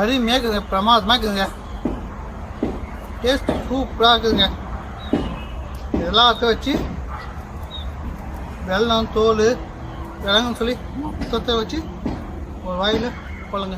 அருமையாக இருக்குதுங்க பிரமாதமாக இருக்குதுங்க டேஸ்ட் சூப்பராக இருக்குதுங்க. இதெல்லாம் வச்சு வெள்ளம் தோல் கிழங்குன்னு சொல்லி மொத்தத்தை வச்சு ஒரு வாயில் கொள்ளுங்க